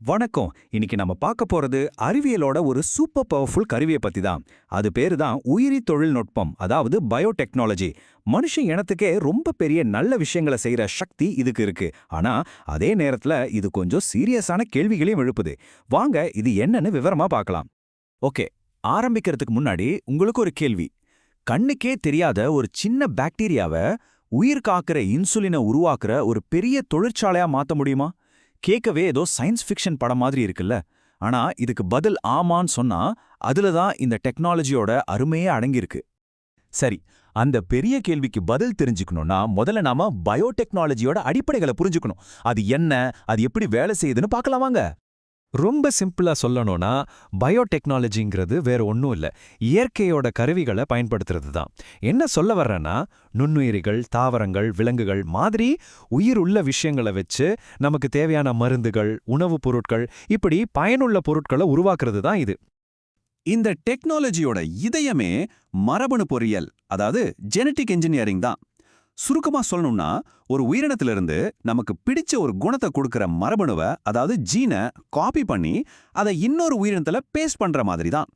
வணக்கம். இன்னைக்கு நம்ம பார்க்க போறது அறிவியலோட ஒரு சூப்பர் பவர்ஃபுல் கருவியை பத்தி தான். அது பேரு தான் உயிரி தொழில்நுட்பம் அதாவது பயோடெக்னாலஜி மனுஷ இனத்துக்கே ரொம்ப பெரிய நல்ல விஷயங்களை செய்யற சக்தி இதுக்கு இருக்கு. ஆனா அதே நேரத்துல இது கொஞ்சம் சீரியஸான கேள்விகளையும் எழுப்புது. வாங்க இது என்னன்னு விவரமா பார்க்கலாம். ஓகே ஆரம்பிக்கிறதுக்கு முன்னாடி உங்களுக்கு ஒரு கேள்வி. கண்ணுக்கே தெரியாத ஒரு சின்ன பாக்டீரியாவை உயிர் காக்கிற இன்சுலினை உருவாக்குற ஒரு பெரிய தொழிற்சாலையா மாத்த முடியுமா? கேட்கவே ஏதோ சயின்ஸ் ஃபிக்ஷன் படம் மாதிரி இருக்குல்ல. ஆனா இதுக்கு பதில் ஆமான்னு சொன்னா அதுல தான் இந்த டெக்னாலஜியோட அருமையே அடங்கியிருக்கு. சரி அந்த பெரிய கேள்விக்கு பதில் தெரிஞ்சுக்கணும்னா முதல்ல நாம பயோடெக்னாலஜியோட அடிப்படைகளை புரிஞ்சுக்கணும். அது என்ன அது எப்படி வேலை செய்யுதுன்னு பார்க்கலாமாங்க ரொம்ப சிம்பிளா சொல்லணும்னா பயோடெக்னாலஜிங்கிறது வேற ஒன்றும் இல்லை. இயற்கையோட கருவிகளை பயன்படுத்துறது தான் என்ன சொல்ல வர்றேன்னா நுண்ணுயிரிகள் தாவரங்கள் விலங்குகள் மாதிரி உயிர் உள்ள விஷயங்களை வச்சு நமக்கு தேவையான மருந்துகள் உணவுப் பொருட்கள் இப்படி பயனுள்ள பொருட்களை உருவாக்குறது தான் இது. இந்த டெக்னாலஜியோட இதயமே மரபணு பொறியியல் அதாவது ஜெனட்டிக் இன்ஜினியரிங் தான். சுருக்கமா சொல்லணும்னா ஒரு உயிரினத்திலிருந்து நமக்கு பிடிச்ச ஒரு குணத்தை கொடுக்குற மரபணுவை அதாவது ஜீனை காப்பி பண்ணி அதை இன்னொரு உயிரினத்துல பேஸ்ட் பண்ற மாதிரி தான்.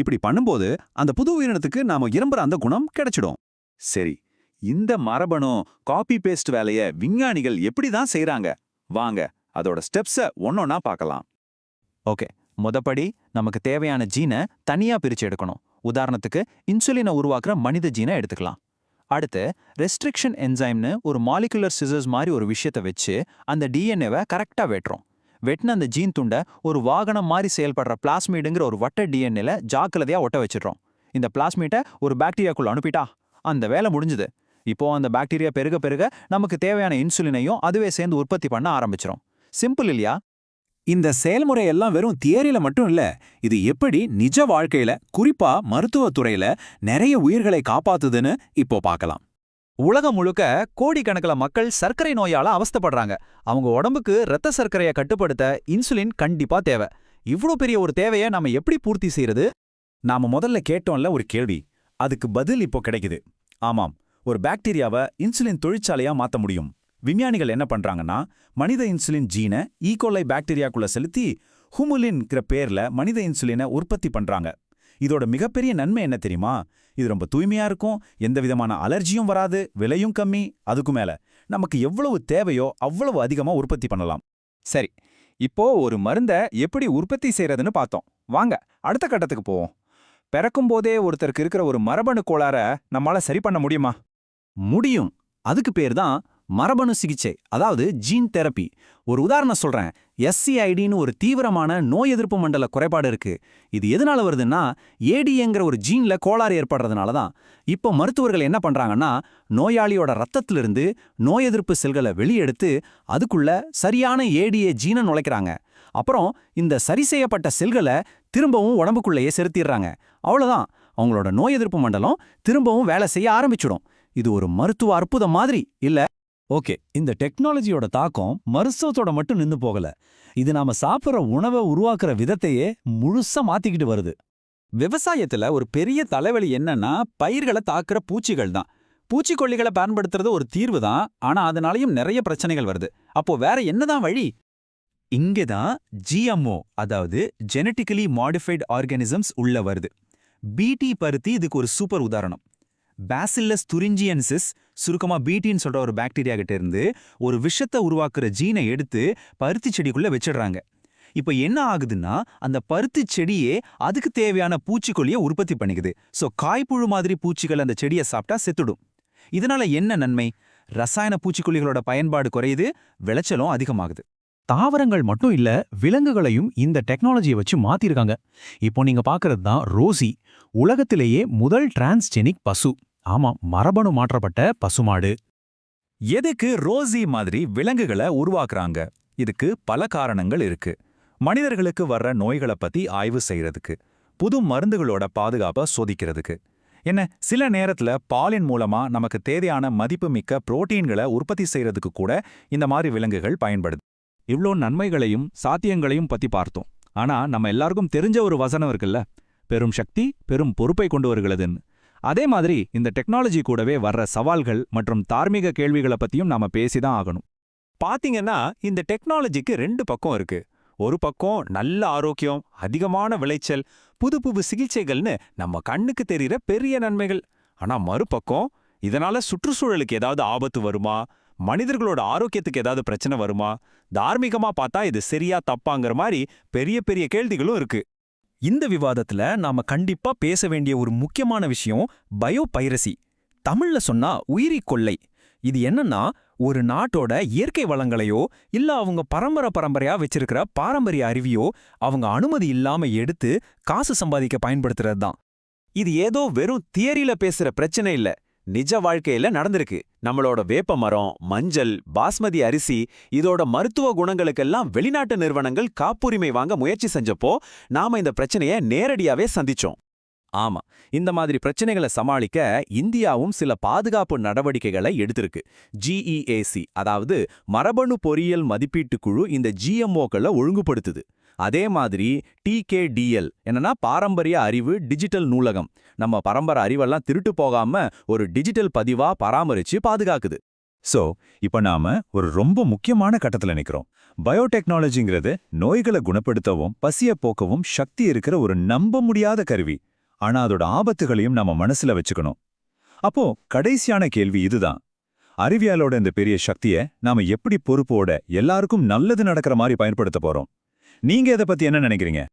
இப்படி பண்ணும்போது அந்த புது உயிரினத்துக்கு நாம விரும்புற அந்த குணம் கிடைச்சிடும். சரி இந்த மரபணு காப்பி பேஸ்ட் வேலைய விஞ்ஞானிகள் எப்படி தான் செய்கிறாங்க வாங்க அதோட ஸ்டெப்ஸை ஒன்னொன்னா பார்க்கலாம். ஓகே முதப்படி நமக்கு தேவையான ஜீனை தனியா பிரிச்சு எடுக்கணும். உதாரணத்துக்கு இன்சுலினை உருவாக்குற மனித ஜீனை எடுத்துக்கலாம். அடுத்து ரெஸ்ட்ரிக்ஷன் என்சைம்னு ஒரு மாலிகுலர் சிசர்ஸ் மாதிரி ஒரு விஷயத்தை வச்சு அந்த டிஎன்ஏவை கரெக்டா வெட்டுறோம். வெட்டின அந்த ஜீன் துண்டை ஒரு வாகனம் மாதிரி செயல்படுற பிளாஸ்மீடுங்கிற ஒரு வட்ட டிஎன்ஏல ஜாக்கிரதையா ஒட்ட வச்சிடுறோம். இந்த பிளாஸ்மீட்டை ஒரு பாக்டீரியாக்குள்ள அனுப்பிட்டா அந்த வேலை முடிஞ்சுது. இப்போ அந்த பாக்டீரியா பெருக பெருக நமக்கு தேவையான இன்சுலினையும் அதுவே சேர்ந்து உற்பத்தி பண்ண ஆரம்பிச்சிரும். சிம்பிள் இல்லையா? இந்த செயல்முறை எல்லாம் வெறும் தியரியில மட்டும் இல்ல இது எப்படி நிஜ வாழ்க்கையில குறிப்பா மருத்துவத்துறையில நிறைய உயிர்களை காப்பாத்துதுன்னு இப்போ பார்க்கலாம். உலகம் முழுக்க கோடிக்கணக்கில் மக்கள் சர்க்கரை நோயால அவஸ்தப்படுறாங்க. அவங்க உடம்புக்கு இரத்த சர்க்கரையை கட்டுப்படுத்த இன்சுலின் கண்டிப்பா தேவை. இவ்ளோ பெரிய ஒரு தேவையை நாம எப்படி பூர்த்தி செய்யறது? நாம முதல்ல கேட்டோம்ல ஒரு கேள்வி. அதுக்கு பதில் இப்போ கிடைக்குது. ஆமாம் ஒரு பாக்டீரியாவை இன்சுலின் தொழிற்சாலையா மாத்த முடியும்? விஞ்ஞானிகள் என்ன பண்றாங்கன்னா மனித இன்சுலின் ஜீனை ஈகோலை e. பாக்டீரியாக்குள்ள செலுத்தி ஹுமுலின்ங்கிற பேர்ல மனித இன்சுலினை உற்பத்தி பண்றாங்க. இதோட மிகப்பெரிய நன்மை என்ன தெரியுமா? இது ரொம்ப தூய்மையா இருக்கும் எந்த விதமான அலர்ஜியும் வராது விலையும் கம்மி அதுக்கு மேல. நமக்கு எவ்வளவு தேவையோ அவ்வளவு அதிகமா உற்பத்தி பண்ணலாம். சரி இப்போ ஒரு மருந்த எப்படி உற்பத்தி செய்யறதுன்னு பார்த்தோம். வாங்க அடுத்த கட்டத்துக்கு போவோம். பிறக்கும் போதே ஒருத்தருக்கு இருக்கிற ஒரு மரபணு கோளாற நம்மால சரி பண்ண முடியுமா? முடியும். அதுக்கு பேர் தான் மரபணு சிகிச்சை அதாவது ஜீன் தெரப்பி ஒரு உதாரணம் சொல்றேன். எஸ்சிஐடின்னு ஒரு தீவிரமான நோய் எதிர்ப்பு மண்டல குறைபாடு இருக்கு. இது எதனால வருதுன்னா ஏடிஏங்கிற ஒரு ஜீன்ல கோளாறு ஏற்படுறதுனால தான். இப்போ மருத்துவர்கள் என்ன பண்றாங்கன்னா நோயாளியோட ரத்தத்திலிருந்து நோய் எதிர்ப்பு செல்களை வெளியெடுத்து அதுக்குள்ள சரியான ஏடிஏ ஜீனை நுழைக்கிறாங்க. அப்புறம் இந்த சரி செய்யப்பட்ட செல்களை திரும்பவும் உடம்புக்குள்ளேயே செலுத்திடுறாங்க. அவ்வளோதான் அவங்களோட நோய் எதிர்ப்பு மண்டலம் திரும்பவும் வேலை செய்ய ஆரம்பிச்சிடும். இது ஒரு மருத்துவ அற்புதம் மாதிரி இல்ல ஓகே இந்த டெக்னாலஜியோட தாக்கம் மருத்துவத்தோட மட்டும் நின்னு போகல. இது நாம சாப்பிடுற உணவை உருவாக்குற விதத்தையே முழுசா மாத்திக்கிட்டு வருது. விவசாயத்துல ஒரு பெரிய தலைவலி என்னன்னா பயிர்களை தாக்குற பூச்சிகள் தான். பூச்சிக்கொல்லிகளை பயன்படுத்துறது ஒரு தீர்வு தான் ஆனா அதனாலயும் நிறைய பிரச்சனைகள் வருது. அப்போ வேற என்னதான் வழி? இங்கே தான் ஜிஎம்ஓ அதாவது ஜெனட்டிக்கலி மாடிஃபைடு ஆர்கானிசம்ஸ் உள்ள வருது. பிடி பருத்தி இதுக்கு ஒரு சூப்பர் உதாரணம். பேசில்லஸ் துரிஞ்சியன்சிஸ் சுருக்கமா பீட்டின்னு சொல்ற ஒரு பாக்டீரியா கிட்ட இருந்து ஒரு விஷத்தை உருவாக்குற ஜீனை எடுத்து பருத்தி செடிக்குள்ள வச்சிடுறாங்க. இப்போ என்ன ஆகுதுன்னா அந்த பருத்தி செடியே அதுக்கு தேவையான பூச்சிக்கொல்லியை உற்பத்தி பண்ணிக்குது. சோ காய்ப்புழு மாதிரி பூச்சிகள் அந்த செடியை சாப்பிட்டா செத்துடும். இதனால என்ன நன்மை? ரசாயன பூச்சிக்கொல்லிகளோட பயன்பாடு குறையுது விளைச்சலும் அதிகமாகுது. தாவரங்கள் மட்டும் இல்ல விலங்குகளையும் இந்த டெக்னாலஜியை வச்சு மாத்திருக்காங்க. இப்போ நீங்க பாக்குறது தான் ரோசி உலகத்திலேயே முதல் டிரான்ஸ்ஜெனிக் பசு. ஆமா மரபணு மாற்றப்பட்ட பசுமாடு. எதுக்கு ரோசி மாதிரி விலங்குகளை உருவாக்குறாங்க? இதுக்கு பல காரணங்கள் இருக்கு. மனிதர்களுக்கு வர்ற நோய்களை பத்தி ஆய்வு செய்யறதுக்கு புது மருந்துகளோட பாதுகாப்பை சோதிக்கிறதுக்கு. என்ன சில நேரத்துல பாலின் மூலமா நமக்கு தேவையான மதிப்புமிக்க புரோட்டீன்களை உற்பத்தி செய்யறதுக்கு கூட இந்த மாதிரி விலங்குகள் பயன்படுது. இவ்ளோ நன்மைகளையும் சாத்தியங்களையும் பத்தி பார்த்தோம். ஆனா நம்ம எல்லாருக்கும் தெரிஞ்ச ஒரு வசனம் இருக்குல்ல பெரும் சக்தி பெரும் பொறுப்பை கொண்டு வருகிறதுன்னு. அதே மாதிரி இந்த டெக்னாலஜி கூடவே வர்ற சவால்கள் மற்றும் தார்மீக கேள்விகளை பத்தியும் நாம பேசிதான் ஆகணும். பாத்தீங்கன்னா இந்த டெக்னாலஜிக்கு ரெண்டு பக்கம் இருக்கு. ஒரு பக்கம் நல்ல ஆரோக்கியம் அதிகமான விளைச்சல் புது புது சிகிச்சைகள்னு நம்ம கண்ணுக்கு தெரிகிற பெரிய நன்மைகள். ஆனா மறுபக்கம் இதனால சுற்றுச்சூழலுக்கு ஏதாவது ஆபத்து வருமா? மனிதர்களோட ஆரோக்கியத்துக்கு ஏதாவது பிரச்சனை வருமா? தார்மீகமா பார்த்தா இது சரியா தப்பாங்கிற மாதிரி பெரிய பெரிய கேள்விகளும் இருக்கு. இந்த விவாதத்துல நாம கண்டிப்பா பேச வேண்டிய ஒரு முக்கியமான விஷயம் பயோ பைரசி தமிழ்ல சொன்னா உயிரி கொள்ளை. இது என்னன்னா ஒரு நாட்டோட இயற்கை வளங்களையோ இல்ல அவங்க பரம்பரை பரம்பரையா வச்சிருக்கிற பாரம்பரிய அறிவியோ அவங்க அனுமதி இல்லாம எடுத்து காசு சம்பாதிக்க பயன்படுத்துறது தான் இது ஏதோ வெறும் தியரியில பேசுற பிரச்சனை இல்ல. நிஜ வாழ்க்கையில நடந்திருக்கு. நம்மளோட வேப்ப மரம் மஞ்சள் பாஸ்மதி அரிசி இதோட மருத்துவ குணங்களுக்கெல்லாம் வெளிநாட்டு நிறுவனங்கள் காப்புரிமை வாங்க முயற்சி செஞ்சப்போ நாம இந்த பிரச்சனைய நேரடியாவே சந்திச்சோம். ஆமா இந்த மாதிரி பிரச்சனைகளை சமாளிக்க இந்தியாவும் சில பாதுகாப்பு நடவடிக்கைகளை எடுத்திருக்கு. ஜிஇஏசி அதாவது மரபணு பொறியியல் மதிப்பீட்டுக் குழு இந்த ஜிஎம்ஓக்களை ஒழுங்குபடுத்துது. அதே மாதிரி டிகேடிஎல் என்னன்னா பாரம்பரிய அறிவு டிஜிட்டல் நூலகம். நம்ம பரம்பரை அறிவெல்லாம் திருட்டு போகாம ஒரு டிஜிட்டல் பதிவா பராமரிச்சு பாதுகாக்குது. சோ இப்ப நாம ஒரு ரொம்ப முக்கியமான கட்டத்துல நிற்கிறோம் பயோடெக்னாலஜிங்கிறது நோய்களை குணப்படுத்தவும் பசிய போக்கவும் சக்தி இருக்கிற ஒரு நம்ப முடியாத கருவி. ஆனா அதோட ஆபத்துகளையும் நாம மனசுல வச்சுக்கணும். அப்போ கடைசியான கேள்வி இதுதான். அறிவியலோட இந்த பெரிய சக்தியை நாம எப்படி பொறுப்போட எல்லாருக்கும் நல்லது நடக்கிற மாதிரி பயன்படுத்த போறோம். நீங்க இதை பத்தி என்ன நினைக்கிறீங்க?